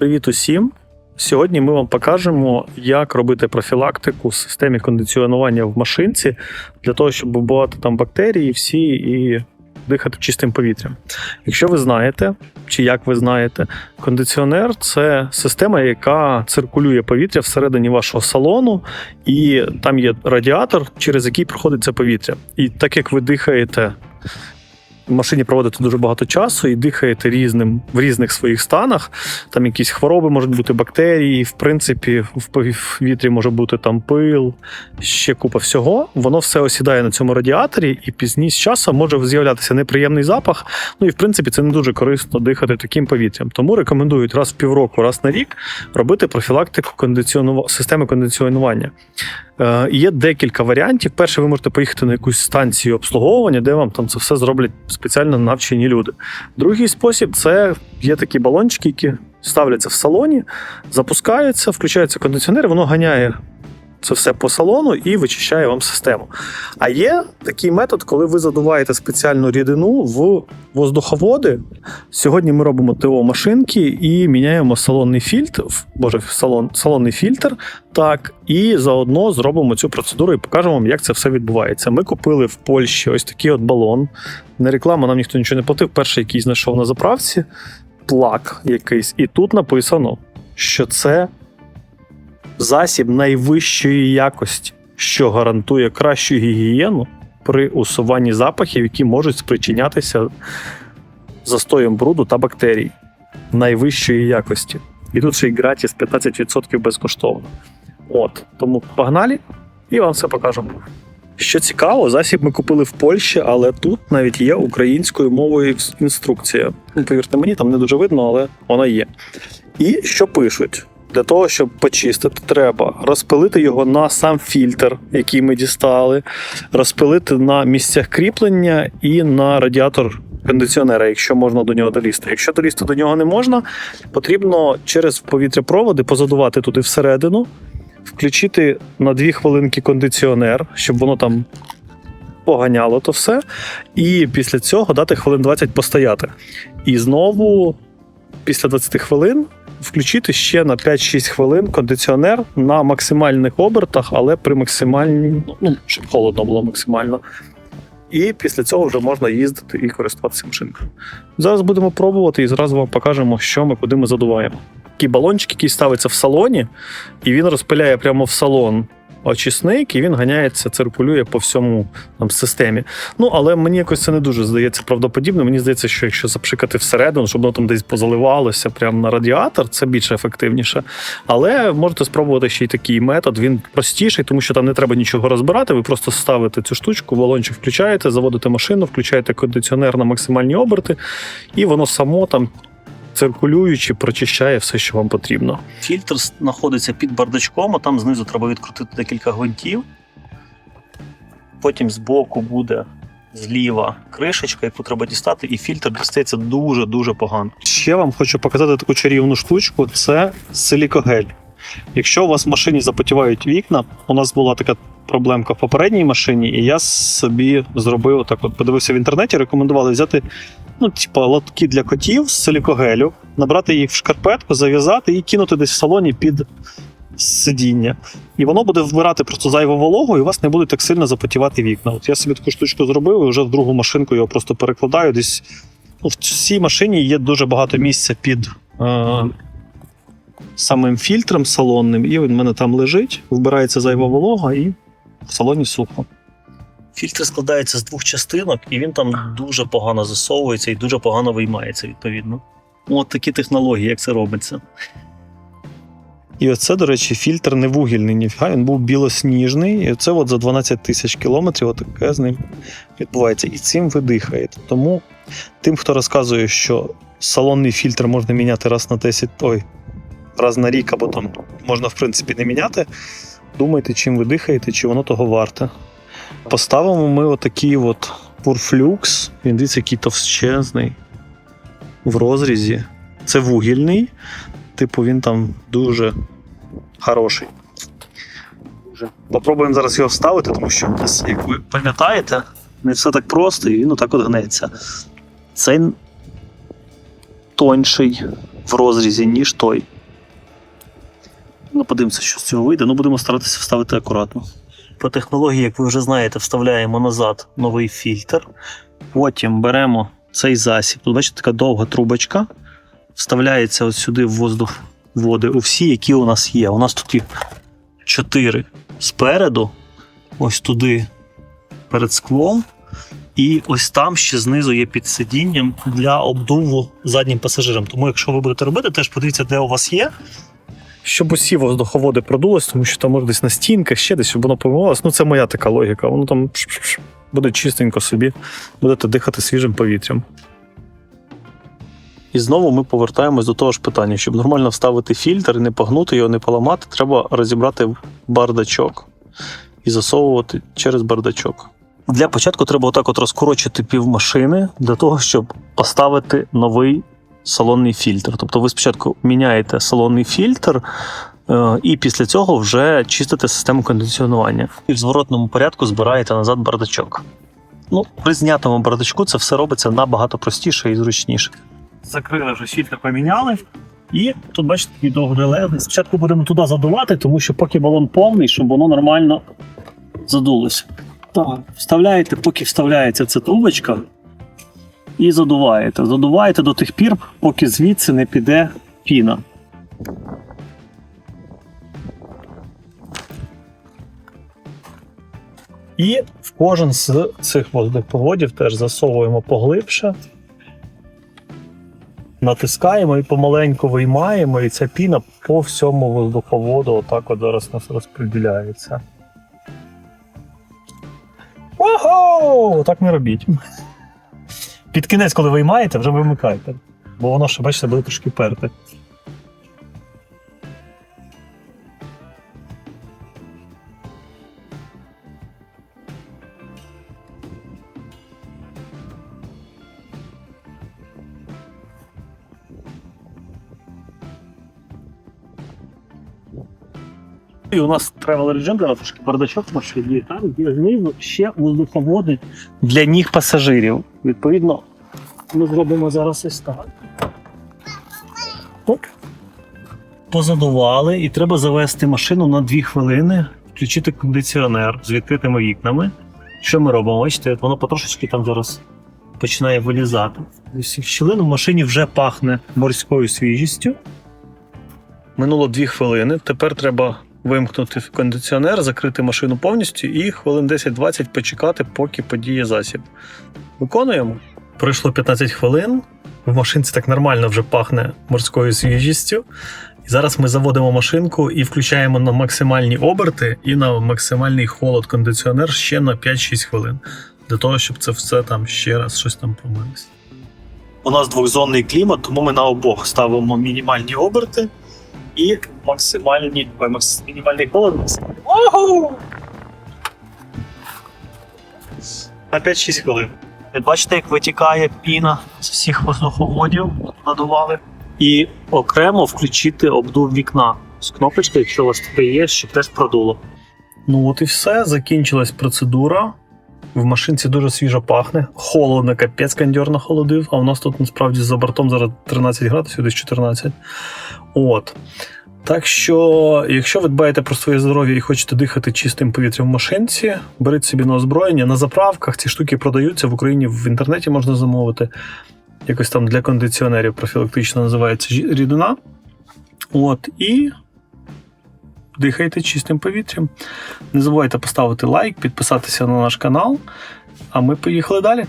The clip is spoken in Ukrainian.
Привіт усім! Сьогодні ми вам покажемо, як робити профілактику в системі кондиціонування в машинці для того, щоб вбивати там бактерії всі і дихати чистим повітрям. Якщо ви знаєте, чи як ви знаєте, кондиціонер це система, яка циркулює повітря всередині вашого салону, і там є радіатор, через який проходить це повітря. І так як ви дихаєте машині проводите дуже багато часу і дихаєте різним в різних своїх станах. Там якісь хвороби можуть бути бактерії, в принципі, в повітрі може бути там пил, ще купа всього. Воно все осідає на цьому радіаторі, і пізніше з часом може з'являтися неприємний запах. Ну і в принципі це не дуже корисно дихати таким повітрям. Тому рекомендують раз в півроку, раз на рік робити профілактику кондиціонува... системи кондиціонування. Е, Є декілька варіантів. Перше, ви можете поїхати на якусь станцію обслуговування, де вам там це все зроблять спеціально навчені люди. Другий спосіб це є такі балончики, які ставляться в салоні, запускаються, включається кондиціонер, воно ганяє це все по салону і вичищає вам систему. А є такий метод, коли ви задуваєте спеціальну рідину в воздуховоди. Сьогодні ми робимо ТО машинки і міняємо салонний фільтр, боже, салон, салонний фільтр. Так, і заодно зробимо цю процедуру і покажемо вам, як це все відбувається. Ми купили в Польщі ось такий от балон. Не реклама, нам ніхто нічого не платив. Перший, який знайшов на заправці, плак якийсь. І тут написано, що це засіб найвищої якості, що гарантує кращу гігієну при усуванні запахів, які можуть спричинятися застоєм бруду та бактерій найвищої якості. І тут ще й гратіс 15% безкоштовно. От, тому погнали і вам все покажемо. Що цікаво, засіб ми купили в Польщі, але тут навіть є українською мовою інструкція. Ну, повірте мені, там не дуже видно, але вона є. І що пишуть? Для того, щоб почистити, треба розпилити його на сам фільтр, який ми дістали, розпилити на місцях кріплення і на радіатор кондиціонера, якщо можна до нього долізти. Якщо долізти до нього не можна, потрібно через повітряпроводи позадувати туди всередину, включити на 2 хвилинки кондиціонер, щоб воно там поганяло то все. І після цього дати хвилин 20 постояти. І знову, після 20 хвилин, включити ще на 5-6 хвилин кондиціонер на максимальних обертах, але при максимальній, ну, щоб холодно було максимально. І після цього вже можна їздити і користуватися машинкою. Зараз будемо пробувати і зразу вам покажемо, що ми куди ми задуваємо. Такий балончик, який ставиться в салоні, і він розпиляє прямо в салон очисник, і він ганяється, циркулює по всьому там системі. Ну але мені якось це не дуже здається правдоподібно. Мені здається, що якщо запшикати всередину, щоб воно там десь позаливалося прямо на радіатор, це більше ефективніше. Але можете спробувати ще й такий метод. Він простіший, тому що там не треба нічого розбирати. Ви просто ставите цю штучку, балончик включаєте, заводите машину, включаєте кондиціонер на максимальні оберти, і воно само там. Циркулюючи, прочищає все, що вам потрібно. Фільтр знаходиться під бардачком, а там знизу треба відкрутити декілька гвинтів. Потім збоку буде зліва кришечка, яку треба дістати, і фільтр дістається дуже-дуже погано. Ще вам хочу показати таку чарівну штучку: це силікогель. Якщо у вас в машині запотівають вікна, у нас була така проблемка в попередній машині, і я собі зробив так: от подивився в інтернеті, рекомендували взяти ну, типа лотки для котів з силікогелю, набрати їх в шкарпетку, зав'язати і кинути десь в салоні під сидіння. І воно буде вбирати просто зайву вологу, і у вас не буде так сильно запотівати вікна. От я собі таку штучку зробив, і вже в другу машинку його просто перекладаю. Десь ну, в цій машині є дуже багато місця під. Е- Самим фільтром салонним, і він в мене там лежить, вбирається зайва волога, і в салоні сухо. Фільтр складається з двох частинок, і він там дуже погано засовується і дуже погано виймається, відповідно. От такі технології, як це робиться. І оце, до речі, фільтр не вугільний, ніфіга, він був білосніжний. І це от за 12 тисяч кілометрів отаке з ним відбувається. І цим ви дихаєте. Тому тим, хто розказує, що салонний фільтр можна міняти раз на 10, ой, раз на рік, або там можна, в принципі, не міняти. Думайте, чим ви дихаєте, чи воно того варте. Поставимо ми отакий от пурфлюкс. Він дивіться, який товщезний в розрізі. Це вугільний. Типу, він там дуже хороший. Попробуємо зараз його вставити, тому що, як ви пам'ятаєте, не все так просто і він отак от гнеться. Цей тонший в розрізі, ніж той. Ну, подивимося, що з цього вийде. Ну, будемо старатися вставити акуратно. По технології, як ви вже знаєте, вставляємо назад новий фільтр. Потім беремо цей засіб. Тут бачите, така довга трубочка. Вставляється от сюди в воздух води у всі, які у нас є. У нас тут їх чотири спереду, ось туди перед склом. І ось там ще знизу є під сидінням для обдуву заднім пасажирам. Тому, якщо ви будете робити, теж подивіться, де у вас є. Щоб усі воздуховоди продулись, тому що там може десь на стінках, ще десь, воно помивалось. Ну, це моя така логіка. Воно там буде чистенько собі, будете дихати свіжим повітрям. І знову ми повертаємось до того ж питання. Щоб нормально вставити фільтр і не погнути його, не поламати, треба розібрати бардачок і засовувати через бардачок. Для початку треба отак от розкорочити півмашини для того, щоб поставити новий салонний фільтр. Тобто ви спочатку міняєте салонний фільтр, е, і після цього вже чистите систему кондиціонування. І в зворотному порядку збираєте назад бардачок. Ну, при знятому бардачку це все робиться набагато простіше і зручніше. Закрили вже фільтр, поміняли. І тут, бачите, такий довгий реле. Спочатку будемо туди задувати, тому що поки балон повний, щоб воно нормально задулося. Так, вставляєте, поки вставляється ця трубочка, і задуваєте. Задуваєте до тих пір, поки звідси не піде піна. І в кожен з цих воздуховодів теж засовуємо поглибше. Натискаємо і помаленьку виймаємо, і ця піна по всьому воздуховоду отак от зараз нас розподіляється. Ого! Так не робіть. Під кінець, коли виймаєте, вже вимикайте. Бо воно ще, бачите, буде трошки перти. І у нас travel режим, зараз трошки бардачок в машині, там є знизу ще воздуховоди для ніг пасажирів. Відповідно, ми зробимо зараз ось так. Оп. Позадували, і треба завести машину на 2 хвилини, включити кондиціонер з відкритими вікнами. Що ми робимо? Бачите, воно потрошечки там зараз починає вилізати. З щілин в машині вже пахне морською свіжістю. Минуло 2 хвилини. Тепер треба вимкнути кондиціонер, закрити машину повністю і хвилин 10-20 почекати, поки подіє засіб. Виконуємо. Пройшло 15 хвилин. В машинці так нормально вже пахне морською свіжістю. І зараз ми заводимо машинку і включаємо на максимальні оберти і на максимальний холод кондиціонер ще на 5-6 хвилин. Для того, щоб це все там ще раз щось там помилось. У нас двохзонний клімат, тому ми на обох ставимо мінімальні оберти і максимальні, мінімальний холод. Ого! На 5-6 хвилин. Ви бачите, як витікає піна з всіх воздуховодів, надували. І окремо включити обдув вікна з кнопочки, якщо у вас таке є, щоб теж продуло. Ну от і все. Закінчилась процедура. В машинці дуже свіжо пахне. Холодно, капець кондьор нахолодив, а у нас тут насправді за бортом зараз 13 градусів, десь 14. От. Так що, якщо ви дбаєте про своє здоров'я і хочете дихати чистим повітрям в машинці, беріть собі на озброєння. На заправках ці штуки продаються в Україні в інтернеті можна замовити. Якось там для кондиціонерів профілактично називається рідина. От, і дихайте чистим повітрям. Не забувайте поставити лайк, підписатися на наш канал. А ми поїхали далі.